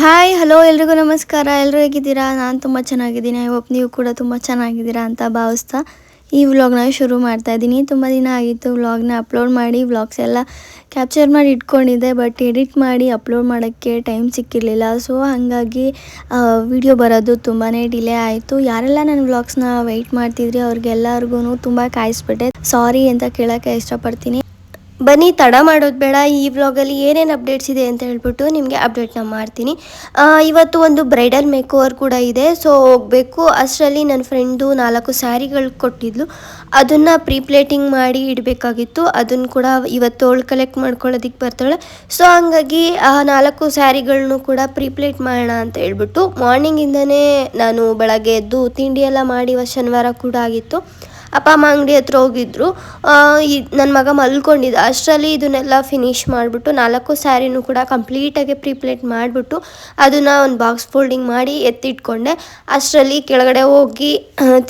Hi hello ಎಲ್ರಿಗೂ ನಮಸ್ಕಾರ. ಎಲ್ಲರೂ ಹೇಗಿದ್ದೀರಾ? ನಾನು ತುಂಬ ಚೆನ್ನಾಗಿದ್ದೀನಿ. ಐ ಹೋಪ್ ನೀವು ಕೂಡ ತುಂಬ ಚೆನ್ನಾಗಿದ್ದೀರಾ ಅಂತ ಭಾವಿಸ್ತಾ ಈ ವ್ಲಾಗ್ನ ಶುರು ಮಾಡ್ತಾ ಇದ್ದೀನಿ. ತುಂಬ ದಿನ ಆಗಿತ್ತು ವ್ಲಾಗ್ನ ಅಪ್ಲೋಡ್ ಮಾಡಿ ವ್ಲಾಗ್ಸ್ ಎಲ್ಲ ಕ್ಯಾಪ್ಚರ್ ಮಾಡಿ ಇಟ್ಕೊಂಡಿದ್ದೆ ಬಟ್ ಎಡಿಟ್ ಮಾಡಿ ಅಪ್ಲೋಡ್ ಮಾಡೋಕ್ಕೆ ಟೈಮ್ ಸಿಕ್ಕಿರಲಿಲ್ಲ. ಸೊ ಹಾಗಾಗಿ ವಿಡಿಯೋ ಬರೋದು ತುಂಬಾ ಡಿಲೇ ಆಯಿತು. ಯಾರೆಲ್ಲ ನನ್ನ ವ್ಲಾಗ್ಸ್ನ ವೆಯ್ಟ್ ಮಾಡ್ತಿದ್ರಿ ಅವ್ರಿಗೆಲ್ಲರಿಗೂ ತುಂಬ ಕಾಯಿಸ್ಬಿಟ್ಟೆ. ಸಾರಿ ಅಂತ ಕೇಳೋಕ್ಕೆ ಇಷ್ಟಪಡ್ತೀನಿ. ಬನ್ನಿ, ತಡ ಮಾಡೋದು ಬೇಡ. ಈ ವ್ಲಾಗಲ್ಲಿ ಏನೇನು ಅಪ್ಡೇಟ್ಸ್ ಇದೆ ಅಂತ ಹೇಳ್ಬಿಟ್ಟು ನಿಮಗೆ ಅಪ್ಡೇಟ್ನ ಮಾಡ್ತೀನಿ. ಇವತ್ತು ಒಂದು ಬ್ರೈಡಲ್ ಮೇಕ್ ಓವರ್ ಕೂಡ ಇದೆ. ಸೊ ಹೋಗಬೇಕು. ಅಷ್ಟರಲ್ಲಿ ನನ್ನ ಫ್ರೆಂಡು ನಾಲ್ಕು ಸ್ಯಾರಿಗಳು ಕೊಟ್ಟಿದ್ಲು. ಅದನ್ನು ಪ್ರೀಪ್ಲೇಟಿಂಗ್ ಮಾಡಿ ಇಡಬೇಕಾಗಿತ್ತು. ಅದನ್ನು ಕೂಡ ಇವತ್ತು ಅವಳು ಕಲೆಕ್ಟ್ ಮಾಡ್ಕೊಳ್ಳೋದಕ್ಕೆ ಬರ್ತಾಳೆ. ಸೊ ಹಂಗಾಗಿ, ಆ, ನಾಲ್ಕು ಸ್ಯಾರಿಗಳನ್ನು ಕೂಡ ಪ್ರೀಪ್ಲೇಟ್ ಮಾಡೋಣ ಅಂತ ಹೇಳ್ಬಿಟ್ಟು ಮಾರ್ನಿಂಗಿಂದನೇ ನಾನು ಬೆಳಗ್ಗೆ ಎದ್ದು ತಿಂಡಿ ಎಲ್ಲ ಮಾಡಿ, ಶನಿವಾರ ಕೂಡ ಆಗಿತ್ತು. ಅಪ್ಪ ಅಮ್ಮ ಅಂಗಡಿ ಹತ್ರ ಹೋಗಿದ್ರು. ನನ್ನ ಮಗ ಮಲ್ಕೊಂಡಿದ್ದ. ಅಷ್ಟರಲ್ಲಿ ಇದನ್ನೆಲ್ಲ ಫಿನಿಶ್ ಮಾಡಿಬಿಟ್ಟು ನಾಲ್ಕು ಸ್ಯಾರಿನೂ ಕೂಡ ಕಂಪ್ಲೀಟಾಗಿ ಪ್ರೀಪ್ಲೇಟ್ ಮಾಡಿಬಿಟ್ಟು ಅದನ್ನು ಒಂದು ಬಾಕ್ಸ್ ಫೋಲ್ಡಿಂಗ್ ಮಾಡಿ ಎತ್ತಿಟ್ಕೊಂಡೆ. ಅಷ್ಟರಲ್ಲಿ ಕೆಳಗಡೆ ಹೋಗಿ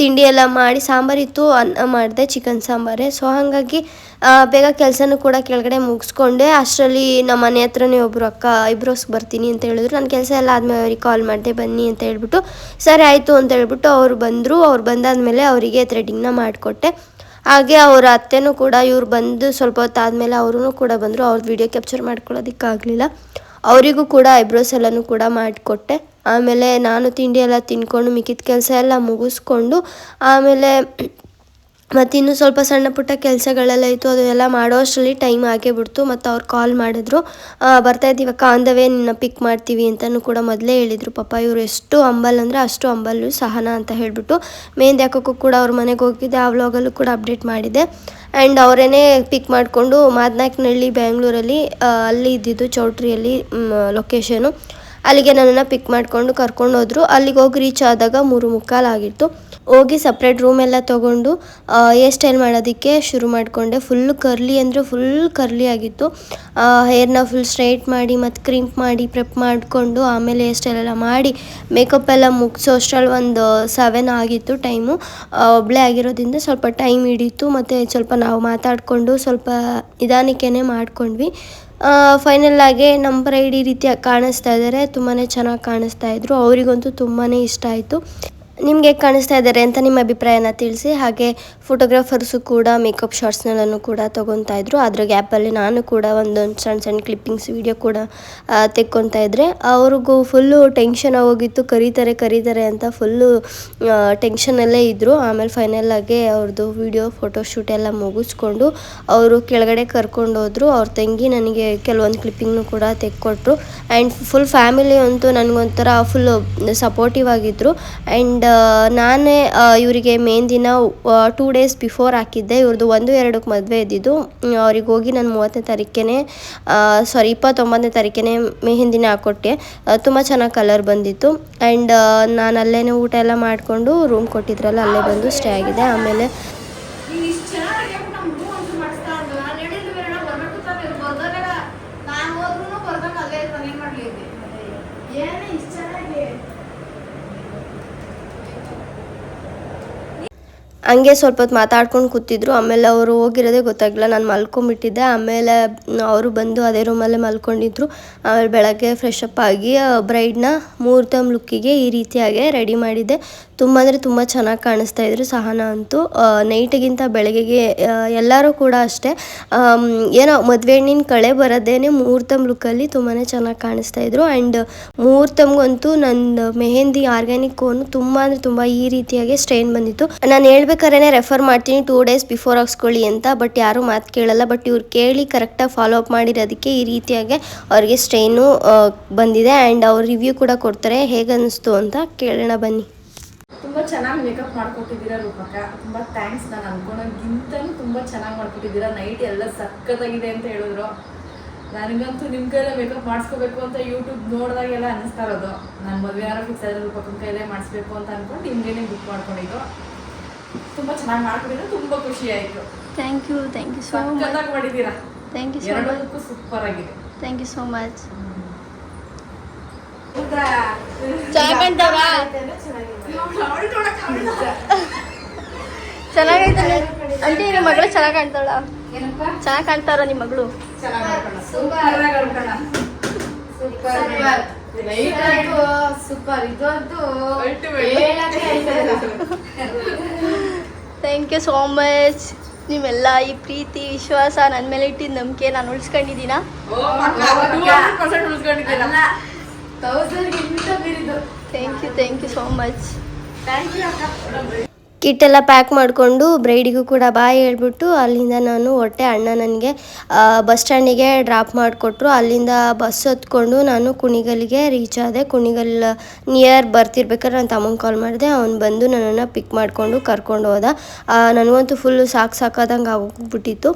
ತಿಂಡಿ ಎಲ್ಲ ಮಾಡಿ ಸಾಂಬಾರಿತ್ತು ಅನ್ನ ಮಾಡಿದೆ ಚಿಕನ್ ಸಾಂಬಾರೇ. ಸೊ ಹಾಗಾಗಿ ಬೇಗ ಕೆಲಸನೂ ಕೂಡ ಕೆಳಗಡೆ ಮುಗಿಸ್ಕೊಂಡೆ. ಅಷ್ಟರಲ್ಲಿ ನಮ್ಮ ಮನೆ ಹತ್ರನೇ ಒಬ್ಬರು ಅಕ್ಕ ಐಬ್ರೋಸ್ ಬರ್ತೀನಿ ಅಂತ ಹೇಳಿದ್ರು. ನನ್ನ ಕೆಲಸ ಎಲ್ಲ ಆದಮೇಲೆ ಅವ್ರಿಗೆ ಕಾಲ್ ಮಾಡಿದೆ, ಬನ್ನಿ ಅಂತ ಹೇಳ್ಬಿಟ್ಟು, ಸರಿ ಆಯಿತು ಅಂತ ಹೇಳ್ಬಿಟ್ಟು ಅವರು ಬಂದರು. ಅವ್ರು ಬಂದಾದಮೇಲೆ ಅವರಿಗೆ ಥ್ರೆಡಿಂಗ್ನ ಮಾಡಿಕೊಟ್ಟೆ. ಹಾಗೆ ಅವರ ಅತ್ತೆನೂ ಕೂಡ ಇವ್ರು ಬಂದು ಸ್ವಲ್ಪ ಹೊತ್ತಾದಮೇಲೆ ಅವರೂ ಕೂಡ ಬಂದರು. ಅವ್ರ ವಿಡಿಯೋ ಕ್ಯಾಪ್ಚರ್ ಮಾಡ್ಕೊಳ್ಳೋದಕ್ಕಾಗಲಿಲ್ಲ. ಅವರಿಗೂ ಕೂಡ ಐಬ್ರೋಸ್ ಎಲ್ಲನೂ ಕೂಡ ಮಾಡಿಕೊಟ್ಟೆ. ಆಮೇಲೆ ನಾನು ತಿಂಡಿ ಎಲ್ಲ ತಿನ್ಕೊಂಡು ಮಿಕ್ಕಿದ ಕೆಲಸ ಎಲ್ಲ ಮುಗಿಸ್ಕೊಂಡು, ಆಮೇಲೆ ಮತ್ತು ಇನ್ನೂ ಸ್ವಲ್ಪ ಸಣ್ಣ ಪುಟ್ಟ ಕೆಲಸಗಳೆಲ್ಲ ಇತ್ತು ಅದೆಲ್ಲ ಮಾಡೋ ಅಷ್ಟರಲ್ಲಿ ಟೈಮ್ ಆಗೇ ಬಿಡ್ತು. ಮತ್ತು ಅವ್ರು ಕಾಲ್ ಮಾಡಿದ್ರು ಬರ್ತಾ ಇದ್ದೀವಿ ಅಕ್ಕ ಆನ್ ದ ನಿನ್ನ ಪಿಕ್ ಮಾಡ್ತೀವಿ ಅಂತಲೂ ಕೂಡ ಮೊದಲೇ ಹೇಳಿದರು. ಪಾಪ ಇವರು ಎಷ್ಟು ಅಂಬಲ್ ಅಂದರೆ ಅಷ್ಟು ಅಂಬಲ್ಲು ಸಹನ ಅಂತ ಹೇಳಿಬಿಟ್ಟು ಮೆಹಂದಿ ಹಾಕೋಕ್ಕೂ ಕೂಡ ಅವ್ರ ಮನೆಗೆ ಹೋಗಿದ್ದೆ, ಆ ವ್ಲಾಗಲ್ಲೂ ಕೂಡ ಅಪ್ಡೇಟ್ ಮಾಡಿದೆ. ಆ್ಯಂಡ್ ಅವರೇನೆ ಪಿಕ್ ಮಾಡಿಕೊಂಡು ಮಾದನಾಕ್ನಹಳ್ಳಿ ಬ್ಯಾಂಗ್ಳೂರಲ್ಲಿ ಅಲ್ಲಿ ಇದ್ದಿದ್ದು ಚೌಟ್ರಿಯಲ್ಲಿ ಲೊಕೇಶನು ಅಲ್ಲಿಗೆ ನನ್ನನ್ನು ಪಿಕ್ ಮಾಡಿಕೊಂಡು ಕರ್ಕೊಂಡು ಹೋದರು ಅಲ್ಲಿಗೆ ಹೋಗಿ ರೀಚ್ ಆದಾಗ ಮೂರು ಮುಕ್ಕಾಲಾಗಿತ್ತು ಹೋಗಿ ಸಪ್ರೇಟ್ ರೂಮ್ ಎಲ್ಲ ತೊಗೊಂಡು ಹೇರ್ ಸ್ಟೈಲ್ ಮಾಡೋದಕ್ಕೆ ಶುರು ಮಾಡಿಕೊಂಡೆ. ಫುಲ್ ಕರ್ಲಿ ಅಂದರೆ ಫುಲ್ ಕರ್ಲಿ ಆಗಿತ್ತು. ಹೇರ್ನ ಫುಲ್ ಸ್ಟ್ರೈಟ್ ಮಾಡಿ, ಮತ್ತು ಕ್ರಿಂಪ್ ಮಾಡಿ ಪ್ರೆಪ್ ಮಾಡಿಕೊಂಡು ಆಮೇಲೆ ಹೇರ್ ಸ್ಟೈಲ್ ಎಲ್ಲ ಮಾಡಿ ಮೇಕಪ್ ಎಲ್ಲ ಮುಗಿಸೋ ಅಷ್ಟ್ರಲ್ಲಿ ಒಂದು ಸೆವೆನ್ ಆಗಿತ್ತು ಟೈಮು ಒಬ್ಬಳೇ ಆಗಿರೋದ್ರಿಂದ ಸ್ವಲ್ಪ ಟೈಮ್ ಹಿಡೀತು, ಮತ್ತು ಸ್ವಲ್ಪ ನಾವು ಮಾತಾಡಿಕೊಂಡು ಸ್ವಲ್ಪ ನಿಧಾನಕ್ಕೇ ಮಾಡಿಕೊಂಡ್ವಿ. ಫೈನಲ್ ಆಗಿ ನಮ್ಮ ಬ್ರೈಡ್ ಈ ರೀತಿ ಕಾಣಿಸ್ತಾ ಇದ್ದಾರೆ ತುಂಬಾ ಚೆನ್ನಾಗಿ ಕಾಣಿಸ್ತಾ ಇದ್ರು. ಅವರಿಗಂತೂ ತುಂಬಾ ಇಷ್ಟ ಆಯಿತು. ನಿಮ್ಗೆ ಕಾಣಿಸ್ತಾ ಇದ್ದಾರೆ ಅಂತ ನಿಮ್ಮ ಅಭಿಪ್ರಾಯನ ತಿಳಿಸಿ. ಹಾಗೆ ಫೋಟೋಗ್ರಾಫರ್ಸು ಕೂಡ ಮೇಕಪ್ ಶಾರ್ಟ್ಸ್ನೆಲ್ಲನೂ ಕೂಡ ತೊಗೊತಾ ಇದ್ರು. ಅದ್ರ ಗ್ಯಾಪಲ್ಲಿ ನಾನು ಕೂಡ ಒಂದೊಂದು ಸಣ್ಣ ಸಣ್ಣ ಕ್ಲಿಪ್ಪಿಂಗ್ಸ್ ವಿಡಿಯೋ ಕೂಡ ತೆಕ್ಕೊತಾ ಇದ್ದೆ ಅವ್ರಿಗೂ ಫುಲ್ಲು ಟೆನ್ಷನ್ ಆಗೋಗಿತ್ತು. ಕರೀತಾರೆ ಕರೀತಾರೆ ಅಂತ ಫುಲ್ಲು ಟೆನ್ಷನಲ್ಲೇ ಇದ್ದರು ಆಮೇಲೆ ಫೈನಲ್ಲಾಗಿ ಆಗಿ ಅವ್ರದ್ದು ವಿಡಿಯೋ ಫೋಟೋಶೂಟ್ ಎಲ್ಲ ಮುಗಿಸ್ಕೊಂಡು ಅವರು ಕೆಳಗಡೆ ಕರ್ಕೊಂಡು ಹೋದರು. ಅವ್ರ ತಂಗಿ ನನಗೆ ಕೆಲವೊಂದು ಕ್ಲಿಪ್ಪಿಂಗ್ನು ಕೂಡ ತೆಕ್ಕೊಟ್ರು. ಆ್ಯಂಡ್ ಫುಲ್ ಫ್ಯಾಮಿಲಿ ಅಂತೂ ನನಗೊಂಥರ ಫುಲ್ಲು ಸಪೋರ್ಟಿವ್ ಆಗಿದ್ದರು ಆ್ಯಂಡ್ ನಾನೇ ಇವರಿಗೆ ದಿನ ಟೂ ಡೇಸ್ ಬಿಫೋರ್ ಹಾಕಿದ್ದೆ. ಇವ್ರದ್ದು ಒಂದು, ಎರಡಕ್ಕೆ ಮದುವೆ ಇದ್ದಿದ್ದು. ಅವ್ರಿಗೆ ಹೋಗಿ ನಾನು ಮೂವತ್ತನೇ ತಾರೀಕೇ ಸಾರಿ ಇಪ್ಪತ್ತೊಂಬತ್ತನೇ ತಾರೀಕೇ ಮೆಹಂದಿನ ಹಾಕ್ಕೊಟ್ಟೆ ತುಂಬ ಚೆನ್ನಾಗಿ ಕಲರ್ ಬಂದಿತ್ತು. ಆ್ಯಂಡ್ ನಾನು ಅಲ್ಲೇ ಊಟ ಎಲ್ಲ ಮಾಡಿಕೊಂಡು ರೂಮ್ ಕೊಟ್ಟಿದ್ರಲ್ಲ, ಅಲ್ಲೇ ಬಂದು ಸ್ಟೇ ಆಗಿದೆ. ಆಮೇಲೆ ಹಂಗೆ ಸ್ವಲ್ಪ ಹೊತ್ತು ಮಾತಾಡ್ಕೊಂಡು ಕೂತಿದ್ರು. ಆಮೇಲೆ ಅವರು ಹೋಗಿರೋದೇ ಗೊತ್ತಾಗಿಲ್ಲ ನಾನು ಮಲ್ಕೊಂಬಿಟ್ಟಿದ್ದೆ. ಆಮೇಲೆ ಅವರು ಬಂದು ಅದೇ ರೂಮಲ್ಲೇ ಮಲ್ಕೊಂಡಿದ್ರು. ಆಮೇಲೆ ಬೆಳಗ್ಗೆ ಫ್ರೆಶ್ ಅಪ್ ಆಗಿ ಬ್ರೈಡ್ನ ಮೂರ್ತಮ್ ಲುಕ್ಕಿಗೆ ಈ ರೀತಿಯಾಗೆ ರೆಡಿ ಮಾಡಿದ್ದೆ. ತುಂಬ ಅಂದರೆ ತುಂಬ ಚೆನ್ನಾಗಿ ಕಾಣಿಸ್ತಾ ಇದ್ರು ಸಹನ ಅಂತೂ. ನೈಟಿಗಿಂತ ಬೆಳಗ್ಗೆಗೆ ಎಲ್ಲರೂ ಕೂಡ ಅಷ್ಟೇ. ಏನೋ ಮದುವೆ ಹೆಣ್ಣಿನ ಕಳೆ ಬರೋದೇನೆ ಮುಹೂರ್ತಮ್ ಲುಕ್ಕಲ್ಲಿ ತುಂಬಾ ಚೆನ್ನಾಗಿ ಕಾಣಿಸ್ತಾ ಇದ್ರು. ಆ್ಯಂಡ್ ಮುಹೂರ್ತಮ್ಗಂತೂ ನನ್ನ ಮೆಹೆಂದಿ ಆರ್ಗ್ಯಾನಿಕ್ ಕೋನು ತುಂಬ ಅಂದರೆ ತುಂಬ ಈ ರೀತಿಯಾಗಿ ಸ್ಟ್ರೈನ್ ಬಂದಿತ್ತು. ನಾನು ಹೇಳ್ಬೇಕಾದ್ರೆ ರೆಫರ್ ಮಾಡ್ತೀನಿ ಟೂ ಡೇಸ್ ಬಿಫೋರ್ ಹಾಕ್ಸ್ಕೊಳ್ಳಿ ಅಂತ, ಬಟ್ ಯಾರೂ ಮಾತು ಕೇಳಲ್ಲ. ಬಟ್ ಇವ್ರು ಕೇಳಿ ಕರೆಕ್ಟಾಗಿ ಫಾಲೋ ಅಪ್ ಮಾಡಿರೋದಕ್ಕೆ ಈ ರೀತಿಯಾಗಿ ಅವ್ರಿಗೆ ಸ್ಟ್ರೈನು ಬಂದಿದೆ. ಆ್ಯಂಡ್ ಅವ್ರು ರಿವ್ಯೂ ಕೂಡ ಕೊಡ್ತಾರೆ. ಹೇಗೆ ಅನ್ನಿಸ್ತು ಅಂತ ಕೇಳೋಣ ಬನ್ನಿ. ತುಂಬ ಚೆನ್ನಾಗಿ ಮೇಕಪ್ ಮಾಡ್ಕೊಟ್ಟಿದ್ದೀರಾ ರೂಪಕ. ತುಂಬಾ ಥ್ಯಾಂಕ್ಸ್ ನಾನು ಅನ್ಕೊಂಡೋಗಿಂತಲೂ ತುಂಬಾ ಚೆನ್ನಾಗಿ ಮಾಡ್ಕೊಟ್ಟಿದ್ದೀರಾ. ನೈಟ್ ಎಲ್ಲ ಸಕ್ಕತ್ತಾಗಿದೆ ಅಂತ ಹೇಳಿದ್ರು. ನನಗಂತೂ ನಿಮ್ಮ ಕೈಲೇ ಮೇಕಪ್ ಮಾಡಿಸ್ಕೋಬೇಕು ಅಂತ ಯೂಟ್ಯೂಬ್ ನೋಡಿದಾಗೆಲ್ಲ ಅನಿಸ್ತಾ ಇರೋದು. ನಾನು ಮದುವೆ ಯಾರೋ ಫಿಕ್ಸ್ ಆದ್ರೆ ರೂಪಕನ ಕೈಲೇ ಮಾಡಿಸ್ಬೇಕು ಅಂತ ಅನ್ಕೊಂಡು ನಿಮ್ಗೇನೆ ಬುಕ್ ಮಾಡ್ಕೊಂಡಿದ್ದು. ತುಂಬಾ ಚೆನ್ನಾಗಿ ಮಾಡ್ಕೊಂಡಿದ್ರು ತುಂಬಾ ಖುಷಿ ಆಯ್ತು. Thank you thank you so much ಮಾಡಿದ್ದೀರಾ. Thank you so much super ಆಗಿದೆ. ಥ್ಯಾಂಕ್ ಯು ಸೋ ಮಚ್ ಚೆನ್ನಾಗೈತೆ. ಆಂಟಿ ನಿಮ್ಮ ಮಗಳು ಚೆನ್ನಾಗಿ ಕಾಣ್ತಾಳ. ಏನಪ್ಪ? ಚೆನ್ನಾಗಿ ಕಾಣ್ತಾರ ನಿಮ್ಮ ಮಗಳು. ಥ್ಯಾಂಕ್ ಯು ಸೋ ಮಚ್ ನಿಮ್ಮೆಲ್ಲ ಈ ಪ್ರೀತಿ ವಿಶ್ವಾಸ ನನ್ನ ಮೇಲೆ ಇಟ್ಟಿದ್ದ ನಂಬಿಕೆ ನಾನು ಉಳಿಸ್ಕೊಂಡಿದ್ದೀನ? ಅಲ್ಲ, thousand ಗಿಂತ ಮೀರಿದ್ದು. Thank you thank you so much Thank you ಅಕ್ಕ. ಕಿಟ್ ಎಲ್ಲ ಪ್ಯಾಕ್ ಮಾಡಿಕೊಂಡು ಬ್ರೈಡಿಗೂ ಕೂಡ ಬಾಯ್ ಹೇಳ್ಬಿಟ್ಟು ಅಲ್ಲಿಂದ ನಾನು ಹೊಟ್ಟೆ ಅಣ್ಣ ನನಗೆ ಬಸ್ ಸ್ಟ್ಯಾಂಡಿಗೆ ಡ್ರಾಪ್ ಮಾಡಿಕೊಟ್ರು. ಅಲ್ಲಿಂದ ಬಸ್ ಹತ್ಕೊಂಡು ನಾನು ಕುಣಿಗಲ್ಗೆ ರೀಚ್ ಆದೆ. ಕುಣಿಗಲ್ ನಿಯರ್ ಬರ್ತಿರ್ಬೇಕಾದ್ರೆ ನಾನು ತಮ್ಮಂಗೆ ಕಾಲ್ ಮಾಡಿದೆ. ಅವ್ನು ಬಂದು ನನ್ನನ್ನು ಪಿಕ್ ಮಾಡಿಕೊಂಡು ಕರ್ಕೊಂಡು ಹೋದ. ನನಗಂತೂ ಫುಲ್ಲು ಸಾಕು ಸಾಕಾದಂಗೆ ಆಗೋಗ್ಬಿಟ್ಟಿತ್ತು.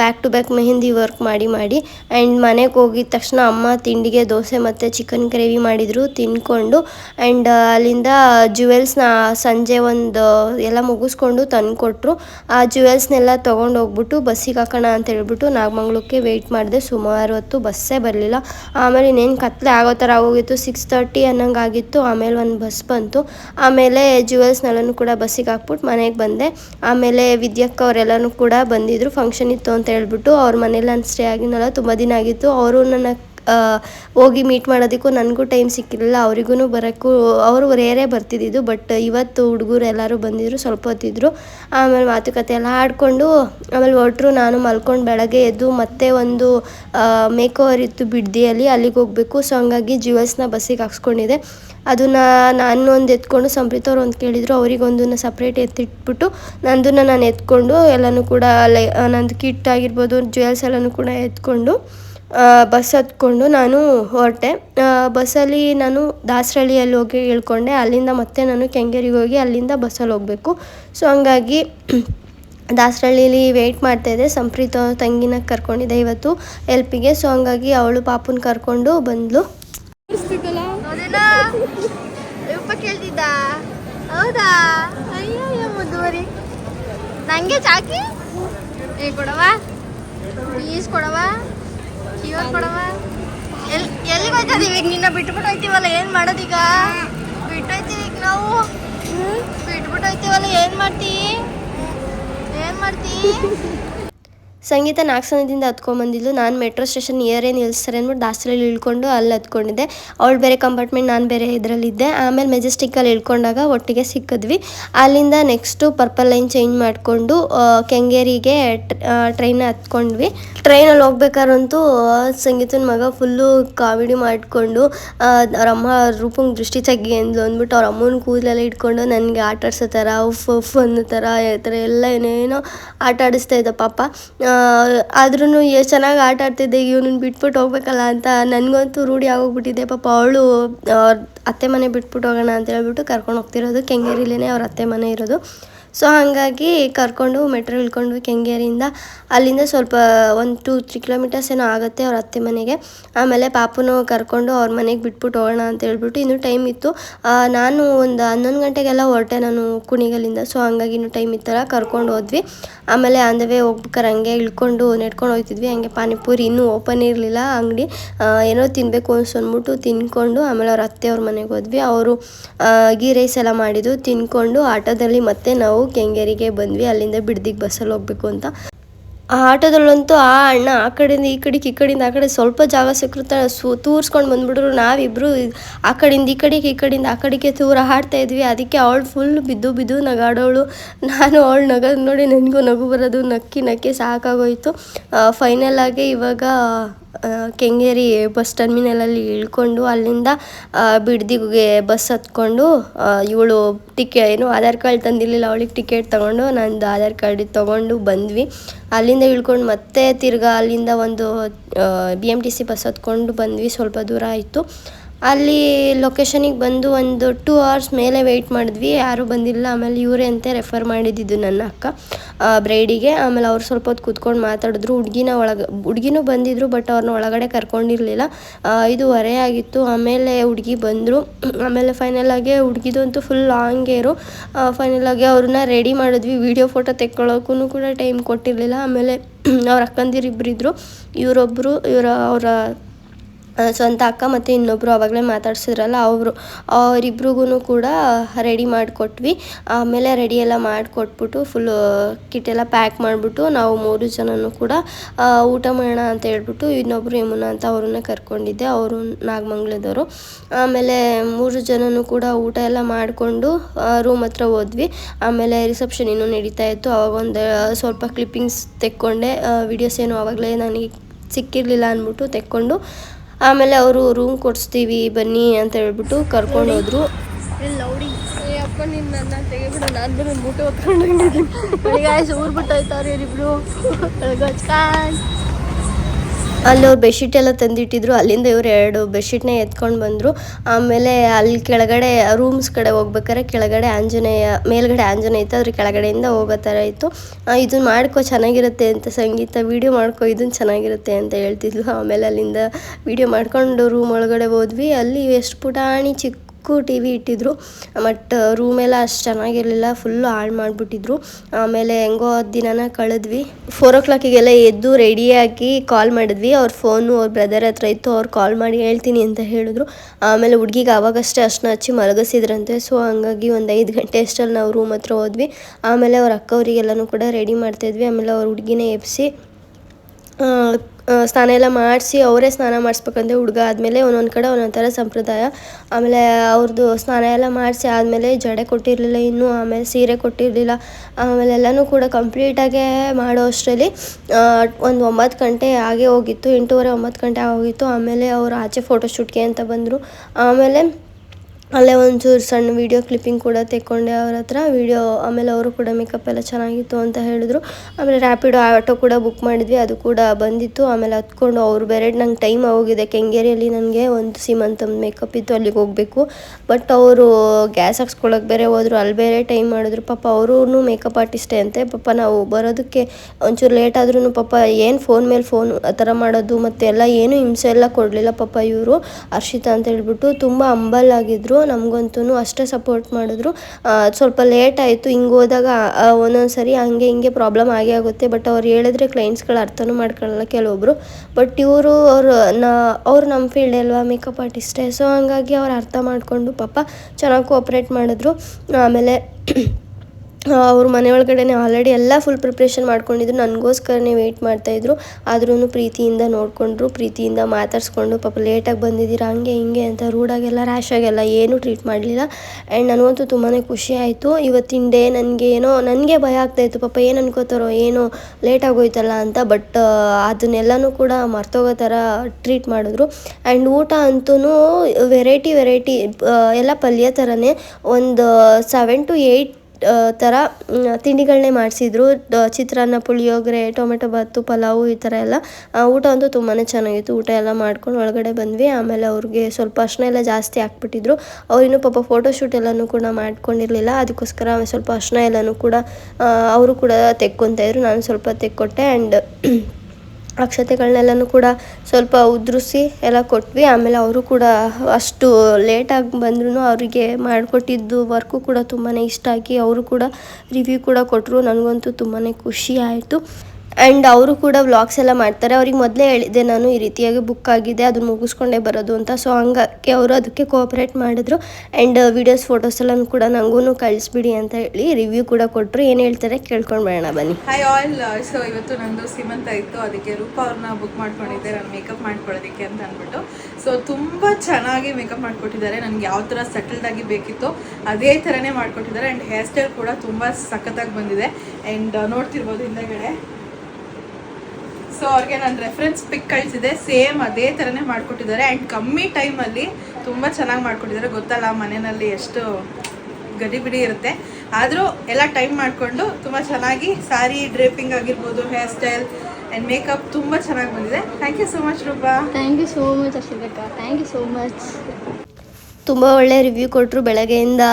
Back to back mehendi work ಮಾಡಿ ಮಾಡಿ. ಆ್ಯಂಡ್ ಮನೆಗೆ ಹೋಗಿದ ತಕ್ಷಣ ಅಮ್ಮ ತಿಂಡಿಗೆ ದೋಸೆ ಮತ್ತು ಚಿಕನ್ ಗ್ರೇವಿ ಮಾಡಿದರು ತಿನ್ಕೊಂಡು. ಆ್ಯಂಡ್ ಅಲ್ಲಿಂದ ಜ್ಯುವೆಲ್ಸ್ನ ಸಂಜೆ ಒಂದು ಎಲ್ಲ ಮುಗಿಸ್ಕೊಂಡು ತಂದುಕೊಟ್ರು. ಆ ಜುವೆಲ್ಸ್ನೆಲ್ಲ ತೊಗೊಂಡು ಹೋಗ್ಬಿಟ್ಟು ಬಸ್ಸಿಗೆ ಹಾಕೋಣ ಅಂತ ಹೇಳ್ಬಿಟ್ಟು ನಾಗಮಂಗ್ಳಕ್ಕೆ ವೆಯ್ಟ್ ಮಾಡಿದೆ. ಸುಮಾರು ಹೊತ್ತು ಬಸ್ಸೇ ಬರಲಿಲ್ಲ. ಆಮೇಲೆ ಇನ್ನೇನು ಕತ್ಲೆ ಆಗೋ ಥರ ಆಗೋಗಿತ್ತು. ಸಿಕ್ಸ್ ತರ್ಟಿ ಅನ್ನಂಗೆ ಆಗಿತ್ತು ಆಮೇಲೆ ಒಂದು ಬಸ್ ಬಂತು. ಆಮೇಲೆ ಜುವೆಲ್ಸ್ನೆಲ್ಲನೂ ಕೂಡ ಬಸ್ಸಿಗೆ ಹಾಕ್ಬಿಟ್ಟು ಮನೆಗೆ ಬಂದೆ. ಆಮೇಲೆ ವಿದ್ಯಕ್ಕ ಅವರೆಲ್ಲನೂ ಕೂಡ ಬಂದಿದ್ದರು ಫಂಕ್ಷನ್ ಇತ್ತು ಅಂತ ಹೇಳ್ಬಿಟ್ಟು ಅವ್ರ ಮನೇಲಿ ನಾನು ಸ್ಟೇ ಆಗಿನಲ್ಲ ತುಂಬ ದಿನ ಆಗಿತ್ತು. ಅವರು ನನ್ನ ಹೋಗಿ ಮೀಟ್ ಮಾಡೋದಕ್ಕೂ ನನಗೂ ಟೈಮ್ ಸಿಕ್ಕಿರಲಿಲ್ಲ ಅವ್ರಿಗೂ ಬರೋಕ್ಕೂ, ಅವರು ರೇರೇ ಬರ್ತಿದ್ದಿದ್ದು ಬಟ್ ಇವತ್ತು ಹುಡುಗರು ಎಲ್ಲರೂ ಬಂದಿದ್ರು, ಸ್ವಲ್ಪ ಹೊತ್ತಿದ್ರು. ಆಮೇಲೆ ಮಾತುಕತೆ ಎಲ್ಲ ಆಡಿಕೊಂಡು, ಆಮೇಲೆ ಹೊರಟ್ರು, ನಾನು ಮಲ್ಕೊಂಡು ಬೆಳಗ್ಗೆ ಎದ್ದು ಮತ್ತೆ ಒಂದು ಮೇಕ್ ಓವರ್ ಇತ್ತು ಬಿಡ್ದಿಯಲ್ಲಿ, ಅಲ್ಲಿಗೆ ಹೋಗಬೇಕು. ಸೊ ಹಂಗಾಗಿ ಜ್ಯುವೆಲ್ಸ್ನ ಬಸ್ಸಿಗೆ ಹಾಕ್ಸ್ಕೊಂಡಿದ್ದೆ. ಅದನ್ನು ನಾನು ಒಂದು ಎತ್ಕೊಂಡು, ಸಂಪ್ರೀತ್ ಅವ್ರು ಒಂದು ಕೇಳಿದರು ಅವರಿಗೊಂದನ್ನು ಸಪ್ರೇಟ್ ಎತ್ತಿಟ್ಬಿಟ್ಟು ನಂದನ್ನು ನಾನು ಎತ್ಕೊಂಡು, ಎಲ್ಲನೂ ಕೂಡ ಲೈ, ನಂದು ಕಿಟ್ ಆಗಿರ್ಬೋದು ಜ್ಯುವೆಲ್ಸ್ ಎಲ್ಲನೂ ಕೂಡ ಎತ್ಕೊಂಡು ಬಸ್ ಹತ್ಕೊಂಡು ನಾನು ಹೊರಟೆ. ಬಸ್ಸಲ್ಲಿ ನಾನು ದಾಸರಳ್ಳಿಯಲ್ಲಿ ಹೋಗಿ ಇಳ್ಕೊಂಡೆ. ಅಲ್ಲಿಂದ ಮತ್ತೆ ನಾನು ಕೆಂಗೇರಿಗೆ ಹೋಗಿ ಅಲ್ಲಿಂದ ಬಸ್ಸಲ್ಲಿ ಹೋಗಬೇಕು. ಸೊ ಹಂಗಾಗಿ ದಾಸರಳ್ಳಿಲಿ ವೆಯ್ಟ್ ಮಾಡ್ತಾಯಿದ್ದೆ ಸಂಪ್ರೀತ್ ಅವ್ರ ತಂಗಿನ ಕರ್ಕೊಂಡಿದ್ದೆ ಇವತ್ತು ಎಲ್ಪಿಗೆ ಸೊ ಹಂಗಾಗಿ ಅವಳು ಪಾಪುನ ಕರ್ಕೊಂಡು ಬಂದ್ಲು. ಕೇಳ್ತಿದ್ದ? ಹೌದಾ? ನಂಗೆ ಚಾಕಿ? ಏ ಕೊಡವ? ಪ್ಲೀಸ್ ಕೊಡವ? ಇವತ್ತು ಕೊಡವ ಎಲ್ಲಿ ಎಲ್ಲಿಗೆ ಹೋಗ್ತಿದೀವಿ ಈಗ ನಿನ್ನ ಬಿಟ್ಬಿಟ್ಟು ಹೋಯ್ತೀವಲ್ಲ, ಏನು ಮಾಡೋದೀಗ? ಬಿಟ್ಟು ಹೋಯ್ತೀವಿ ಈಗ ನಾವು. ಬಿಟ್ಬಿಟ್ಟು ಹೋಯ್ತೀವಲ್ಲ, ಏನು ಮಾಡ್ತೀ? ಏನು ಮಾಡ್ತೀ? ಸಂಗೀತ ನಾಲ್ಕು ಹತ್ಕೊಂಬಂದಿದ್ಲು ನಾನು ಮೆಟ್ರೋ ಸ್ಟೇಷನ್ ನಿಯರೇ ನಿಲ್ಲಿಸ್ತಾರೆ ಅಂದ್ಬಿಟ್ಟು ದಾಸರಲ್ಲಿ ಇಳ್ಕೊಂಡು ಅಲ್ಲಿ ಹತ್ಕೊಂಡಿದ್ದೆ. ಅವಳು ಬೇರೆ ಕಂಪಾರ್ಟ್ಮೆಂಟ್ ನಾನು ಬೇರೆ ಇದರಲ್ಲಿದ್ದೆ. ಆಮೇಲೆ ಮೆಜೆಸ್ಟಿಕ್ಕಲ್ಲಿ ಇಳ್ಕೊಂಡಾಗ ಒಟ್ಟಿಗೆ ಸಿಕ್ಕಿದ್ವಿ. ಅಲ್ಲಿಂದ ನೆಕ್ಸ್ಟು ಪರ್ಪಲ್ ಲೈನ್ ಚೇಂಜ್ ಮಾಡಿಕೊಂಡು ಕೆಂಗೇರಿಗೆ ಟ್ರೈನ್ ಹತ್ಕೊಂಡ್ವಿ. ಟ್ರೈನಲ್ಲಿ ಹೋಗ್ಬೇಕಾದ್ರಂತೂ ಸಂಗೀತನ ಮಗ ಫುಲ್ಲು ಕಾಮಿಡಿ ಮಾಡಿಕೊಂಡು ಅವ್ರ ಅಮ್ಮ ರೂಪಂಗೆ ದೃಷ್ಟಿ ತಗ್ಗಿ ಅಂದ್ಲು ಅಂದ್ಬಿಟ್ಟು ಅವ್ರ ಅಮ್ಮನ ಕೂದಲೆಲ್ಲ ಇಟ್ಕೊಂಡು ನನಗೆ ಆಟ ಆಡ್ಸೋ ಥರ, ಉಫ್ ಉಫ್ ಅನ್ನೋ ಥರ, ಈ ಥರ ಎಲ್ಲ ಏನೇನೋ ಆಟ ಆಡಿಸ್ತಾ ಇದ್ದ ಪಾಪ. ಆದ್ರೂ ಎಷ್ಟು ಚೆನ್ನಾಗಿ ಆಟ ಆಡ್ತಿದ್ದೆ ಇವನನ್ನ ಬಿಟ್ಬಿಟ್ಟು ಹೋಗ್ಬೇಕಲ್ಲ ಅಂತ ನನಗಂತೂ ರೂಢಿ ಆಗೋಗ್ಬಿಟ್ಟಿದೆ. ಪಾಪ ಅವಳು ಅತ್ತೆ ಮನೆ ಬಿಟ್ಬಿಟ್ಟು ಹೋಗೋಣ ಅಂತ ಹೇಳ್ಬಿಟ್ಟು ಕರ್ಕೊಂಡು ಹೋಗ್ತಿರೋದು. ಕೆಂಗೇರಿಲೇ ಅವ್ರ ಅತ್ತೆ ಮನೆ ಇರೋದು. ಸೊ ಹಾಗಾಗಿ ಕರ್ಕೊಂಡು ಮೆಟ್ರೋ ಇಳ್ಕೊಂಡ್ವಿ ಕೆಂಗೇರಿಯಿಂದ ಅಲ್ಲಿಂದ ಸ್ವಲ್ಪ ಒಂದು ಟೂ ತ್ರೀ ಕಿಲೋಮೀಟರ್ಸ್ ಏನೋ ಆಗುತ್ತೆ ಅವ್ರ ಅತ್ತೆ ಮನೆಗೆ. ಆಮೇಲೆ ಪಾಪುನು ಕರ್ಕೊಂಡು ಅವ್ರ ಮನೆಗೆ ಬಿಟ್ಬಿಟ್ಟು ಹೋಗೋಣ ಅಂತ ಹೇಳ್ಬಿಟ್ಟು ಇನ್ನೂ ಟೈಮ್ ಇತ್ತು. ನಾನು ಒಂದು ಹನ್ನೊಂದು ಗಂಟೆಗೆಲ್ಲ ಹೊರಟೆ ನಾನು ಕುಣಿಗಲಿಂದ. ಸೊ ಹಂಗಾಗಿ ಇನ್ನೂ ಟೈಮ್ ಇತ್ತಲ್ಲ, ಕರ್ಕೊಂಡು ಹೋದ್ವಿ. ಆಮೇಲೆ ಆನ್ ದ ವೇ ಹೋಗ್ಬೇಕಾರೆ ಹಂಗೆ ಇಳ್ಕೊಂಡು ನೆಡ್ಕೊಂಡು ಹೋಗ್ತಿದ್ವಿ ಹಂಗೆ ಪಾನಿಪುರಿ ಇನ್ನೂ ಓಪನ್ ಇರಲಿಲ್ಲ ಅಂಗಡಿ. ಏನೋ ತಿನ್ನಬೇಕು ಅನ್ಸೊಂದ್ಬಿಟ್ಟು ತಿನ್ಕೊಂಡು ಆಮೇಲೆ ಅವ್ರ ಅತ್ತೆ ಅವ್ರ ಮನೆಗೆ ಹೋದ್ವಿ. ಅವರು ಗೀ ರೈಸ್ ಎಲ್ಲ ಮಾಡಿದ್ದು ತಿನ್ಕೊಂಡು ಆಟೋದಲ್ಲಿ ಮತ್ತೆ ನಾವು ಕೆಂಗೇರಿಗೆ ಬಂದ್ವಿ. ಅಲ್ಲಿಂದ ಬಿಡ್ದಿಗೆ ಬಸ್ಸಲ್ಲಿ ಹೋಗ್ಬೇಕು ಅಂತ. ಆ ಆಟೋದಲ್ಲಂತೂ ಆ ಅಣ್ಣ ಆ ಕಡೆಯಿಂದ ಈ ಕಡೆಗೆ ಈ ಕಡೆಯಿಂದ ಆ ಕಡೆ ಸ್ವಲ್ಪ ಜಾಗ ಸಿಕ್ಕಿರ್ತ ಸು ತೂರಿಸ್ಕೊಂಡು ಬಂದ್ಬಿಟ್ರು. ನಾವಿಬ್ಬರು ಆ ಕಡೆಯಿಂದ ಈ ಕಡೆಗೆ ಈ ಕಡೆಯಿಂದ ಆ ಕಡೆಗೆ ತೂರ ಹಾಡ್ತಾ ಇದ್ವಿ. ಅದಕ್ಕೆ ಅವಳು ಫುಲ್ ಬಿದ್ದು ಬಿದ್ದು ನಗಾಡೋಳು. ನಾನು ಅವಳು ನಗೋದು ನೋಡಿ ನನಗೂ ನಗು ಬರೋದು ನಕ್ಕಿ ನಕ್ಕಿ ಸಾಕಾಗೋಯ್ತು. ಫೈನಲ್ ಆಗಿ ಇವಾಗ ಕೆಂಗೇರಿ ಬಸ್ ಟರ್ಮಿನಲಲ್ಲಿ ಇಳ್ಕೊಂಡು ಅಲ್ಲಿಂದ ಬಿಡ್ದಿಗೆ ಬಸ್ ಹತ್ಕೊಂಡು ಇವಳು ಟಿಕೆ, ಏನು ಆಧಾರ್ ಕಾರ್ಡ್ ತಂದಿರಲಿಲ್ಲ, ಅವಳಿಗೆ ಟಿಕೆಟ್ ತೊಗೊಂಡು ನಂದು ಆಧಾರ್ ಕಾರ್ಡ್ ತೊಗೊಂಡು ಬಂದ್ವಿ. ಅಲ್ಲಿಂದ ಇಳ್ಕೊಂಡು ಮತ್ತೆ ತಿರ್ಗಾ ಅಲ್ಲಿಂದ ಒಂದು B M T C bus ಹತ್ಕೊಂಡು ಬಂದ್ವಿ. ಸ್ವಲ್ಪ ದೂರ ಆಯಿತು. ಅಲ್ಲಿ ಲೊಕೇಶನಿಗೆ ಬಂದು ಒಂದು ಟೂ ಅವರ್ಸ್ ಮೇಲೆ ವೆಯ್ಟ್ ಮಾಡಿದ್ವಿ. ಯಾರೂ ಬಂದಿಲ್ಲ. ಆಮೇಲೆ ಇವರೇ ಅಂತೆ ರೆಫರ್ ಮಾಡಿದ್ದಿದ್ದು ನನ್ನ ಅಕ್ಕ. ಬ್ರೈಡಿಗೆ. ಆಮೇಲೆ ಅವ್ರು ಸ್ವಲ್ಪ ಹೊತ್ತು ಕೂತ್ಕೊಂಡು ಮಾತಾಡಿದ್ರು. ಹುಡುಗಿನ ಒಳಗೆ, ಹುಡುಗಿನೂ ಬಂದಿದ್ರು ಬಟ್ ಅವ್ರನ್ನ ಒಳಗಡೆ ಕರ್ಕೊಂಡಿರಲಿಲ್ಲ. ಐದೂವರೆ ಆಗಿತ್ತು. ಆಮೇಲೆ ಹುಡುಗಿ ಬಂದರು. ಆಮೇಲೆ ಫೈನಲ್ ಆಗಿ ಹುಡುಗಿದಂತೂ ಫುಲ್ ಲಾಂಗ್ ಏರು ಫೈನಲ್ ಆಗಿ ಅವ್ರನ್ನ ರೆಡಿ ಮಾಡಿದ್ವಿ. ವಿಡಿಯೋ ಫೋಟೋ ತೆಕ್ಕೊಳ್ಳೋಕ್ಕೂ ಕೂಡ ಟೈಮ್ ಕೊಟ್ಟಿರಲಿಲ್ಲ. ಆಮೇಲೆ ಅವ್ರ ಅಕ್ಕಂದಿರು ಇಬ್ಬರಿದ್ರು ಇವರೊಬ್ಬರು ಇವರ, ಅವರ ಸ್ವಂತ ಅಕ್ಕ ಮತ್ತು ಇನ್ನೊಬ್ಬರು ಆವಾಗಲೇ ಮಾತಾಡ್ಸಿದ್ರಲ್ಲ ಅವರು ಅವರಿಬ್ರಿಗೂ ಕೂಡ ರೆಡಿ ಮಾಡಿಕೊಟ್ವಿ. ಆಮೇಲೆ ರೆಡಿ ಎಲ್ಲ ಮಾಡಿಕೊಟ್ಬಿಟ್ಟು ಫುಲ್ಲು ಕಿಟ್ಟೆಲ್ಲ ಪ್ಯಾಕ್ ಮಾಡಿಬಿಟ್ಟು ನಾವು ಮೂರು ಜನನೂ ಕೂಡ ಊಟ ಮಾಡೋಣ ಅಂತ ಹೇಳ್ಬಿಟ್ಟು ಇನ್ನೊಬ್ಬರು ಯಮುನಾ ಅಂತ ಅವ್ರನ್ನ ಕರ್ಕೊಂಡಿದ್ದೆ. ಅವರು ನಾಗಮಂಗ್ಲದವರು. ಆಮೇಲೆ ಮೂರು ಜನನೂ ಕೂಡ ಊಟ ಎಲ್ಲ ಮಾಡಿಕೊಂಡು ರೂಮ್ ಹತ್ರ ಹೋದ್ವಿ. ಆಮೇಲೆ ರಿಸೆಪ್ಷನ್ ಇನ್ನೂ ನಡೀತಾ ಇತ್ತು. ಅವಾಗ ಒಂದು ಸ್ವಲ್ಪ ಕ್ಲಿಪ್ಪಿಂಗ್ಸ್ ತೆಕ್ಕೊಂಡೆ. ವಿಡಿಯೋಸ್ ಏನು ಆವಾಗಲೇ ನನಗೆ ಸಿಕ್ಕಿರಲಿಲ್ಲ ಅಂದ್ಬಿಟ್ಟು ತೆಕ್ಕೊಂಡು ಆಮೇಲೆ ಅವರು ರೂಮ್ ಕೊಡಿಸ್ತೀವಿ, ಬನ್ನಿ ಅಂತ ಹೇಳ್ಬಿಟ್ಟು ಕರ್ಕೊಂಡು ಹೋದ್ರು. ಅಪ್ಪ, ನೀನು ನನ್ನ ತೆಗಿಬಿಡು ನಾನು ಬೇರೆ ಮೂಟೆ ಹೊತ್ಕೊಂಡಿದ್ದೀನಿ ಊರ್ ಬಿಟ್ಟೋಯ್ತಾವ್ರಿ ಗಚ್ಕಾಯ್ ಅಲ್ಲಿ ಅವ್ರು ಬೆಡ್ಶೀಟ್ ಎಲ್ಲ ತಂದಿಟ್ಟಿದ್ರು. ಅಲ್ಲಿಂದ ಇವ್ರು ಎರಡು ಬೆಡ್ಶೀಟ್ನ ಎತ್ಕೊಂಡು ಬಂದರು. ಆಮೇಲೆ ಅಲ್ಲಿ ಕೆಳಗಡೆ ರೂಮ್ಸ್ ಕಡೆ ಹೋಗ್ಬೇಕಾದ್ರೆ ಕೆಳಗಡೆ ಆಂಜನೇಯ, ಮೇಲ್ಗಡೆ ಆಂಜನೇಯ ಇತ್ತು. ಅದ್ರ ಕೆಳಗಡೆಯಿಂದ ಹೋಗೋ ಥರ ಇತ್ತು. ಇದನ್ನ ಮಾಡ್ಕೋ, ಚೆನ್ನಾಗಿರುತ್ತೆ ಅಂತ ಸಂಗೀತ. ವೀಡಿಯೋ ಮಾಡ್ಕೋ ಇದನ್ನ ಚೆನ್ನಾಗಿರುತ್ತೆ ಅಂತ ಹೇಳ್ತಿದ್ಲು. ಆಮೇಲೆ ಅಲ್ಲಿಂದ ವೀಡಿಯೋ ಮಾಡ್ಕೊಂಡು ರೂಮ್ ಒಳಗಡೆ ಹೋದ್ವಿ. ಅಲ್ಲಿ ಎಷ್ಟು ಪುಟಾಣಿ ಚಿಕ್ಕ ಟಿ ವಿ ಇಟ್ಟಿದ್ರು. ಬಟ್ ರೂಮೆಲ್ಲ ಅಷ್ಟು ಚೆನ್ನಾಗಿರಲಿಲ್ಲ ಫುಲ್ಲು ಹಾಳು ಮಾಡಿಬಿಟ್ಟಿದ್ರು. ಆಮೇಲೆ ಹೆಂಗೋ ದಿನಾನ ಕಳೆದ್ವಿ. ಫೋರ್ ಓ ಕ್ಲಾಕಿಗೆಲ್ಲ ಎದ್ದು ರೆಡಿಯಾಗಿ ಕಾಲ್ ಮಾಡಿದ್ವಿ. ಅವ್ರ ಫೋನು ಅವ್ರ ಬ್ರದರ್ ಹತ್ರ ಇತ್ತು, ಅವ್ರು ಕಾಲ್ ಮಾಡಿ ಹೇಳ್ತೀನಿ ಅಂತ ಹೇಳಿದ್ರು. ಆಮೇಲೆ ಹುಡುಗಿಗೆ ಆವಾಗಷ್ಟೇ ಅಷ್ಟನ್ನ ಹಚ್ಚಿ ಮಲಗಿಸಿದ್ರಂತೆ. ಸೊ ಹಂಗಾಗಿ ಒಂದು ಐದು ಗಂಟೆ ಅಷ್ಟಲ್ಲಿ ನಾವು ರೂಮ್ ಹತ್ರ ಹೋದ್ವಿ. ಆಮೇಲೆ ಅವ್ರ ಅಕ್ಕವರಿಗೆಲ್ಲನೂ ಕೂಡ ರೆಡಿ ಮಾಡ್ತಾಯಿದ್ವಿ ಆಮೇಲೆ ಅವ್ರ ಹುಡುಗಿನೇ ಎಬ್ಸಿ ಸ್ನಾನ ಎಲ್ಲ ಮಾಡಿಸಿ ಅವರೇ ಸ್ನಾನ ಮಾಡಿಸ್ಬೇಕಂದ್ರೆ ಹುಡುಗ ಆದಮೇಲೆ ಒಂದೊಂದು ಕಡೆ ಒಂದೊಂದು ಥರ ಸಂಪ್ರದಾಯ. ಆಮೇಲೆ ಅವ್ರದ್ದು ಸ್ನಾನ ಎಲ್ಲ ಮಾಡಿಸಿ ಆದಮೇಲೆ ಜಡೆ ಕೊಟ್ಟಿರಲಿಲ್ಲ ಇನ್ನೂ, ಆಮೇಲೆ ಸೀರೆ ಕೊಟ್ಟಿರಲಿಲ್ಲ. ಆಮೇಲೆ ಎಲ್ಲನೂ ಕೂಡ ಕಂಪ್ಲೀಟಾಗೆ ಮಾಡೋ ಅಷ್ಟರಲ್ಲಿ ಒಂದು ಒಂಬತ್ತು ಗಂಟೆ ಆಗೇ ಹೋಗಿತ್ತು, ಎಂಟೂವರೆ ಒಂಬತ್ತು ಗಂಟೆ ಆಗೋಗಿತ್ತು. ಆಮೇಲೆ ಅವರು ಆಚೆ ಫೋಟೋಶೂಟ್ಗೆ ಅಂತ ಬಂದರು. ಆಮೇಲೆ ಅಲ್ಲೇ ಒಂಚೂರು ಸಣ್ಣ ವೀಡಿಯೋ ಕ್ಲಿಪ್ಪಿಂಗ್ ಕೂಡ ತೆಕ್ಕೊಂಡೆ ಅವ್ರ ಹತ್ರ. ವೀಡಿಯೋ ಆಮೇಲೆ ಅವರು ಕೂಡ ಮೇಕಪ್ ಎಲ್ಲ ಚೆನ್ನಾಗಿತ್ತು ಅಂತ ಹೇಳಿದ್ರು. ಆಮೇಲೆ ರ್ಯಾಪಿಡೋ ಆಟೋ ಕೂಡ ಬುಕ್ ಮಾಡಿದ್ವಿ, ಅದು ಕೂಡ ಬಂದಿತ್ತು. ಆಮೇಲೆ ಹತ್ಕೊಂಡು ಅವ್ರು ಬೇರೆ ನಂಗೆ ಟೈಮ್ ಹೋಗಿದೆ. ಕೆಂಗೇರಿಯಲ್ಲಿ ನನಗೆ ಒಂದು ಸೀಮಂತ ಮೇಕಪ್ ಇತ್ತು, ಅಲ್ಲಿಗೆ ಹೋಗಬೇಕು. ಬಟ್ ಅವರು ಗ್ಯಾಸ್ ಹಾಕ್ಸ್ಕೊಳ್ಳೋಕೆ ಬೇರೆ ಹೋದ್ರು, ಅಲ್ಲಿ ಬೇರೆ ಟೈಮ್ ಮಾಡಿದ್ರು. ಪಾಪ ಅವರೂ ಮೇಕಪ್ ಆರ್ಟಿಸ್ಟೇ ಅಂತೆ. ಪಾಪ ನಾವು ಬರೋದಕ್ಕೆ ಒಂಚೂರು ಲೇಟ್ ಆದ್ರೂ ಪಾಪ ಏನು ಫೋನ್ ಮೇಲೆ ಫೋನ್ ಆ ಥರ ಮಾಡೋದು ಮತ್ತೆ ಎಲ್ಲ ಏನು ಹಿಂಸೆ ಎಲ್ಲ ಕೊಡಲಿಲ್ಲ ಪಾಪ ಇವರು. ಹರ್ಷಿತಾ ಅಂತ ಹೇಳ್ಬಿಟ್ಟು ತುಂಬ ಅಂಬಲ್ ಆಗಿದ್ರು. ನಮಗಂತೂ ಅಷ್ಟೇ ಸಪೋರ್ಟ್ ಮಾಡಿದ್ರು. ಸ್ವಲ್ಪ ಲೇಟ್ ಆಯಿತು, ಹಿಂಗೆ ಹೋದಾಗ ಒಂದೊಂದು ಸರಿ ಹಂಗೆ ಹಿಂಗೆ ಪ್ರಾಬ್ಲಮ್ ಆಗೇ ಆಗುತ್ತೆ. ಬಟ್ ಅವ್ರು ಹೇಳಿದ್ರೆ ಕ್ಲೈಂಟ್ಸ್ಗಳು ಅರ್ಥನೂ ಮಾಡ್ಕೊಳ್ಳಲ್ಲ ಕೆಲವೊಬ್ಬರು ಬಟ್ ಇವರು, ಅವರು, ನಾ, ಅವ್ರು ನಮ್ಮ ಫೀಲ್ಡ್ ಅಲ್ವಾ ಮೇಕಪ್ ಆರ್ಟಿಸ್ಟೇ ಸೊ ಹಂಗಾಗಿ ಅವ್ರು ಅರ್ಥ ಮಾಡಿಕೊಂಡು ಪಾಪ ಚೆನ್ನಾಗಿ ಕೋಪ್ರೇಟ್ ಮಾಡಿದ್ರು. ಆಮೇಲೆ ಅವ್ರ ಮನೆ ಒಳಗಡೆನೆ ಆಲ್ರೆಡಿ ಎಲ್ಲ ಫುಲ್ ಪ್ರಿಪ್ರೇಷನ್ ಮಾಡ್ಕೊಂಡಿದ್ರು. ನನಗೋಸ್ಕರನೇ ವೆಯ್ಟ್ ಮಾಡ್ತಾಯಿದ್ರು ಆದ್ರೂ ಪ್ರೀತಿಯಿಂದ ನೋಡಿಕೊಂಡ್ರು, ಪ್ರೀತಿಯಿಂದ ಮಾತಾಡಿಸ್ಕೊಂಡು, ಪಾಪ ಲೇಟಾಗಿ ಬಂದಿದ್ದೀರ, ಹಂಗೆ ಹಿಂಗೆ ಅಂತ ರೂಡಾಗೆಲ್ಲ ರ್ಯಾಶಾಗೆಲ್ಲ ಏನೂ ಟ್ರೀಟ್ ಮಾಡಲಿಲ್ಲ. ಆ್ಯಂಡ್ ನನಗಂತೂ ತುಂಬಾ ಖುಷಿ ಆಯಿತು. ಇವತ್ತಿನ ಡೇ ನನಗೆ ಏನೋ, ನನಗೆ ಭಯ ಆಗ್ತಾಯಿತ್ತು ಪಾಪ ಏನು ಅನ್ಕೋತಾರೋ, ಏನೋ ಲೇಟ್ ಆಗೋಯ್ತಲ್ಲ ಅಂತ. ಬಟ್ ಅದನ್ನೆಲ್ಲನೂ ಕೂಡ ಮರ್ತೋಗೋ ಥರ ಟ್ರೀಟ್ ಮಾಡಿದ್ರು. ಆ್ಯಂಡ್ ಊಟ ಅಂತೂ ವೆರೈಟಿ ವೆರೈಟಿ ಎಲ್ಲ ಪಲ್ಯ ಥರನೇ ಒಂದು ಸೆವೆನ್ ಟು ಏಯ್ಟ್ ಥರ ತಿಂಡಿಗಳನ್ನೇ ಮಾಡಿಸಿದ್ರು. ಚಿತ್ರಾನ್ನ, ಪುಳಿಯೋಗರೆ, ಟೊಮೆಟೊ ಬಾತು, ಪಲಾವು ಈ ಥರ ಎಲ್ಲ. ಊಟ ಅಂತೂ ತುಂಬಾ ಚೆನ್ನಾಗಿತ್ತು. ಊಟ ಎಲ್ಲ ಮಾಡ್ಕೊಂಡು ಒಳಗಡೆ ಬಂದ್ವಿ. ಆಮೇಲೆ ಅವ್ರಿಗೆ ಸ್ವಲ್ಪ ಅರ್ಶಿನ ಎಲ್ಲ ಜಾಸ್ತಿ ಹಾಕ್ಬಿಟ್ಟಿದ್ರು. ಅವ್ರಿನ್ನೂ ಪಾಪ ಫೋಟೋಶೂಟ್ ಎಲ್ಲನೂ ಕೂಡ ಮಾಡ್ಕೊಂಡಿರಲಿಲ್ಲ. ಅದಕ್ಕೋಸ್ಕರ ಸ್ವಲ್ಪ ಅರ್ಶಿನ ಎಲ್ಲನೂ ಕೂಡ ಅವರು ಕೂಡ ತೆಕ್ಕೊತಾ ಇದ್ರು. ನಾನು ಸ್ವಲ್ಪ ತೆಕ್ಕೊಟ್ಟೆ. ಆ್ಯಂಡ್ ಅಕ್ಷತೆಗಳನ್ನೆಲ್ಲನೂ ಕೂಡ ಸ್ವಲ್ಪ ಉದುರಿಸಿ ಎಲ್ಲ ಕೊಟ್ವಿ. ಆಮೇಲೆ ಅವರು ಕೂಡ ಅಷ್ಟು ಲೇಟಾಗಿ ಬಂದ್ರೂ ಅವರಿಗೆ ಮಾಡಿಕೊಟ್ಟಿದ್ದು ವರ್ಕು ಕೂಡ ತುಂಬಾ ಇಷ್ಟ ಆಗಿ ಅವರು ಕೂಡ ರಿವ್ಯೂ ಕೂಡ ಕೊಟ್ಟರು ನನಗಂತೂ ತುಂಬಾ ಖುಷಿ ಆಯಿತು. ಆ್ಯಂಡ್ ಅವರು ಕೂಡ ವ್ಲಾಗ್ಸ್ ಎಲ್ಲ ಮಾಡ್ತಾರೆ. ಅವ್ರಿಗೆ ಮೊದಲೇ ಹೇಳಿದ್ದೆ ನಾನು ಈ ರೀತಿಯಾಗಿ ಬುಕ್ ಆಗಿದೆ, ಅದು ಮುಗಿಸ್ಕೊಂಡೇ ಬರೋದು ಅಂತ. ಸೊ ಹಂಗಾಗಿ ಅವರು ಅದಕ್ಕೆ ಕೋಆಪ್ರೇಟ್ ಮಾಡಿದ್ರು. ಆ್ಯಂಡ್ ವಿಡಿಯೋಸ್ ಫೋಟೋಸ್ ಎಲ್ಲ ಕೂಡ ನನಗೂ ಕಳಿಸ್ಬಿಡಿ ಅಂತ ಹೇಳಿ ರಿವ್ಯೂ ಕೂಡ ಕೊಟ್ಟರು ಏನು ಹೇಳ್ತಾರೆ ಕೇಳ್ಕೊಂಡು ಬರೋಣ ಬನ್ನಿ. ಹಾಯ್ ಆಲ್ ಸೊ ಇವತ್ತು ನಂದು ಸೀಮಂತ ಇತ್ತು. ಅದಕ್ಕೆ ರೂಪ ಅವ್ರನ್ನ ಬುಕ್ ಮಾಡ್ಕೊಂಡಿದ್ದೆ. ನಾನು ಮೇಕಪ್ ಮಾಡ್ಕೊಳ್ಳೋದಕ್ಕೆ ಅಂತ ಅಂದ್ಬಿಟ್ಟು. ಸೊ ತುಂಬ ಚೆನ್ನಾಗಿ ಮೇಕಪ್ ಮಾಡ್ಕೊಟ್ಟಿದ್ದಾರೆ. ನನಗೆ ಯಾವ ಥರ ಸೆಟಲ್ಡ್ ಆಗಿ ಬೇಕಿತ್ತು ಅದೇ ಥರನೇ ಮಾಡ್ಕೊಟ್ಟಿದ್ದಾರೆ. ಆ್ಯಂಡ್ ಹೇರ್ ಸ್ಟೈಲ್ ಕೂಡ ತುಂಬ ಸಖತ್ತಾಗಿ ಬಂದಿದೆ. ಆ್ಯಂಡ್ ನೋಡ್ತಿರ್ಬೋದು ಹಿಂದೆಗಡೆ. ಸೊ ಅವ್ರಿಗೆ ನಾನು ರೆಫರೆನ್ಸ್ ಪಿಕ್ ಕಳಿಸಿದೆ ಸೇಮ್ ಅದೇ ಥರನೇ ಮಾಡ್ಕೊಟ್ಟಿದ್ದಾರೆ. ಆ್ಯಂಡ್ ಕಮ್ಮಿ ಟೈಮಲ್ಲಿ ತುಂಬ ಚೆನ್ನಾಗಿ ಮಾಡ್ಕೊಟ್ಟಿದ್ದಾರೆ. ಗೊತ್ತಲ್ಲ, ಮನೆಯಲ್ಲಿ ಎಷ್ಟು ಗಡಿಬಿಡಿ ಇರುತ್ತೆ. ಆದರೂ ಎಲ್ಲ ಟೈಮ್ ಮಾಡಿಕೊಂಡು ತುಂಬ ಚೆನ್ನಾಗಿ ಸಾರಿ ಡ್ರೇಪಿಂಗ್ ಆಗಿರ್ಬೋದು ಹೇರ್ ಸ್ಟೈಲ್ ಆ್ಯಂಡ್ ಮೇಕಪ್ ತುಂಬ ಚೆನ್ನಾಗಿ ಬಂದಿದೆ. Thank you so much Roopa thank you so much Ashwika thank you so much ತುಂಬ ಒಳ್ಳೆ ರಿವ್ಯೂ ಕೊಟ್ಟರು ಬೆಳಗ್ಗೆಯಿಂದ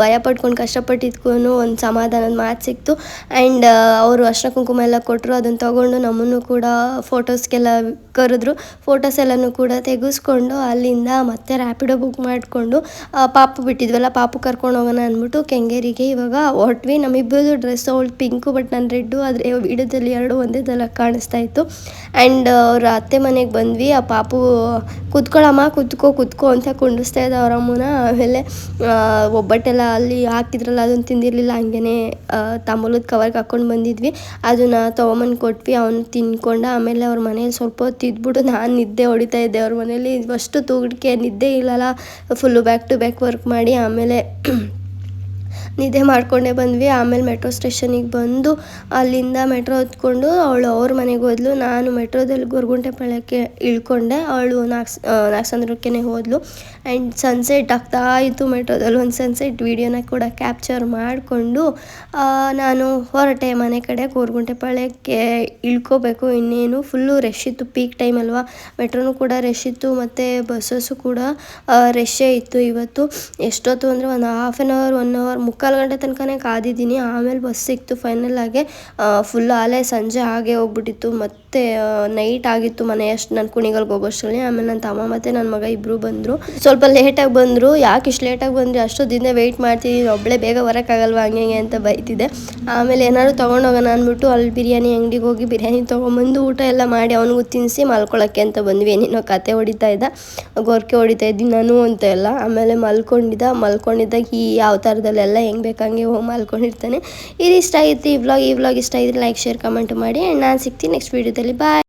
ಭಯ ಪಡ್ಕೊಂಡು ಕಷ್ಟಪಟ್ಟಿದ್ಕೂ ಒಂದು ಸಮಾಧಾನದ ಮಾತು ಸಿಕ್ತು. ಆ್ಯಂಡ್ ಅವರು ಅರ್ಶನ ಕುಂಕುಮ ಎಲ್ಲ ಕೊಟ್ಟರು ಅದನ್ನು ತೊಗೊಂಡು ನಮ್ಮನ್ನು ಕೂಡ ಫೋಟೋಸ್ಗೆಲ್ಲ ಕರೆದ್ರು. ಫೋಟೋಸ್ ಎಲ್ಲನೂ ಕೂಡ ತೆಗೆಸ್ಕೊಂಡು ಅಲ್ಲಿಂದ ಮತ್ತೆ ರ್ಯಾಪಿಡೋ ಬುಕ್ ಮಾಡಿಕೊಂಡು ಪಾಪು ಬಿಟ್ಟಿದ್ವಲ್ಲ, ಪಾಪು ಕರ್ಕೊಂಡು ಹೋಗೋಣ ಅಂದ್ಬಿಟ್ಟು ಕೆಂಗೇರಿಗೆ ಇವಾಗ ಹೊಟ್ವಿ ನಮ್ಮಿಬ್ಬರದು ಡ್ರೆಸ್ ಅವಳು ಪಿಂಕು ಬಟ್ ನಾನು ರೆಡ್ಡು ಆದರೆ ವಿಡಿಯೋದಲ್ಲಿ ಎರಡು ಒಂದೇ ಥರ ಕಾಣಿಸ್ತಾ ಇತ್ತು. ಆ್ಯಂಡ್ ಅವ್ರ ಅತ್ತೆ ಮನೆಗೆ ಬಂದ್ವಿ. ಆ ಪಾಪು ಕುತ್ಕೊಳ್ಳಮ್ಮ ಕುತ್ಕೋ ಕುತ್ಕೋ ಅಂತ ಕುಂಡಿಸ್ತಾ ಇದ್ದ ಅವ್ರ ಅಮ್ಮನ ಆಮೇಲೆ ಒಬ್ಬಟ್ಟೆಲ್ಲ ಅಲ್ಲಿ ಹಾಕಿದ್ರಲ್ಲ, ಅದನ್ನು ತಿಂದಿರಲಿಲ್ಲ ಹಂಗೇ ತಾಂಬೂಲದ ಕವರ್ಗೆ ಹಾಕ್ಕೊಂಡು ಬಂದಿದ್ವಿ. ಅದನ್ನು ತೊಗೊಂಬಂದು ಕೊಟ್ವಿ, ಅವನು ತಿನ್ಕೊಂಡ, ಆಮೇಲೆ ಅವ್ರ ಮನೇಲಿ ಸ್ವಲ್ಪ ಹೊತ್ತು ಇದ್ಬಿಟ್ಟು ನಾನು ನಿದ್ದೆ ಹೊಡಿತಾ ಇದ್ದೆ. ಅವ್ರ ಮನೇಲಿ ಅಷ್ಟು ತೂಗಿಡ್ಕೆ ನಿದ್ದೆ ಇಲ್ಲಲ್ಲ full back to back work ಮಾಡಿ, ಆಮೇಲೆ ನಿದ್ದೆ ಮಾಡಿಕೊಂಡೇ ಬಂದ್ವಿ. ಆಮೇಲೆ ಮೆಟ್ರೋ ಸ್ಟೇಷನಿಗೆ ಬಂದು ಅಲ್ಲಿಂದ ಮೆಟ್ರೋ ಹತ್ಕೊಂಡು ಅವಳು ಅವ್ರ ಮನೆಗೆ ಹೋದ್ಲು. ನಾನು ಮೆಟ್ರೋದಲ್ಲಿ ಗೊರಗುಂಟೆ ಪಾಳ್ಯಕ್ಕೆ ಇಳ್ಕೊಂಡೆ. ಅವಳು ನಾಲ್ಕು ನಾಲ್ಕು ಹೋದ್ಲು. ಆ್ಯಂಡ್ ಸನ್ಸೆಟ್ ಆಗ್ತಾ ಇತ್ತು ಮೆಟ್ರೋದಲ್ಲಿ ಒಂದು ಸನ್ಸೆಟ್ ವೀಡಿಯೋನ ಕೂಡ ಕ್ಯಾಪ್ಚರ್ ಮಾಡಿಕೊಂಡು ನಾನು ಹೊರಟೆ ಮನೆ ಕಡೆ ಕೋರ್ಗುಂಟೆ ಪಾಳ್ಯಕ್ಕೆ ಇಳ್ಕೋಬೇಕು. ಇನ್ನೇನು ಫುಲ್ಲು ರಶ್ ಇತ್ತು. ಪೀಕ್ ಟೈಮ್ ಅಲ್ವಾ? ಮೆಟ್ರೋನು ಕೂಡ ರಶ್ ಇತ್ತು. ಮತ್ತು ಬಸ್ಸಸ್ಸು ಕೂಡ ರಶ್ಶೇ ಇತ್ತು ಇವತ್ತು. ಎಷ್ಟೊತ್ತು ಅಂದರೆ ಒಂದು half an hour one hour ಮುಕ್ಕಾಲು ಗಂಟೆ ತನಕನೇ ಕಾದಿದ್ದೀನಿ. ಆಮೇಲೆ ಬಸ್ ಸಿಕ್ತು ಫೈನಲ್ ಆಗಿ ಫುಲ್ ಆಲೆ ಸಂಜೆ ಹಾಗೆ ಹೋಗ್ಬಿಟ್ಟಿತ್ತು. ಮತ್ತೆ ನೈಟ್ ಆಗಿತ್ತು ಮನೆ ಅಷ್ಟು, ನಾನು ಕುಣಿಗಳಿಗೆ ಹೋಗೋಷ್ಟರಲ್ಲಿ ಆಮೇಲೆ ನನ್ನ ತಮ್ಮ ಮತ್ತು ನನ್ನ ಮಗ ಇಬ್ಬರು ಬಂದರು. ಸ್ವಲ್ಪ ಲೇಟಾಗಿ ಬಂದರು. ಯಾಕೆ ಇಷ್ಟು ಲೇಟಾಗಿ ಬಂದ್ರಿ? ದಿನ ವೆಯ್ಟ್ ಮಾಡ್ತಿದ್ದೀನಿ ಒಬ್ಬಳೇ ಬೇಗ ಬರೋಕ್ಕಾಗಲ್ವಾ ಹಂಗೆ ಹಂಗೆ ಅಂತ ಬೈತಿದ್ದೆ. ಆಮೇಲೆ ಏನಾದ್ರು ತೊಗೊಂಡೋಗೋಣ ಅಂದ್ಬಿಟ್ಟು ಅಲ್ಲಿ ಬಿರಿಯಾನಿ ಅಂಗಡಿಗೆ ಹೋಗಿ ಬಿರಿಯಾನಿ ತೊಗೊಂಬಂದು ಊಟ ಎಲ್ಲ ಮಾಡಿ ಅವನಿಗೂ ತಿನ್ನಿಸಿ ಮಲ್ಕೊಳ್ಳೋಕ್ಕೆ ಅಂತ ಬಂದ್ವಿ. ಏನೇನೋ ಕತೆ ಹೊಡಿತಾ ಇದ್ದ. ಗೊರ್ಕೆ ಹೊಡಿತಾ ಇದ್ದೀನಿ ನಾನು ಅಂತ ಎಲ್ಲ. ಆಮೇಲೆ ಮಲ್ಕೊಂಡಿದ್ದ. ಮಲ್ಕೊಂಡಿದ್ದಾಗ ಈ ಯಾವ ಥರದಲ್ಲೆಲ್ಲ ಹೆಂಗೆ ಬೇಕಂಗೆ ಹೋಗಿ ಮಲ್ಕೊಂಡಿರ್ತಾನೆ ಇದು ಇಷ್ಟ ಆಗಿತ್ತು ಈ ವ್ಲಾಗ್ ಈ ವ್ಲಾಗ್ ಇಷ್ಟ ಆಗಿದ್ರೆ ಲೈಕ್ ಶೇರ್ ಕಮೆಂಟ್ ಮಾಡಿ. ಆ್ಯಂಡ್ ನಾನು ಸಿಗ್ತೀನಿ ನೆಕ್ಸ್ಟ್ ವೀಡಿಯೋದಲ್ಲಿ ಬಾಯ್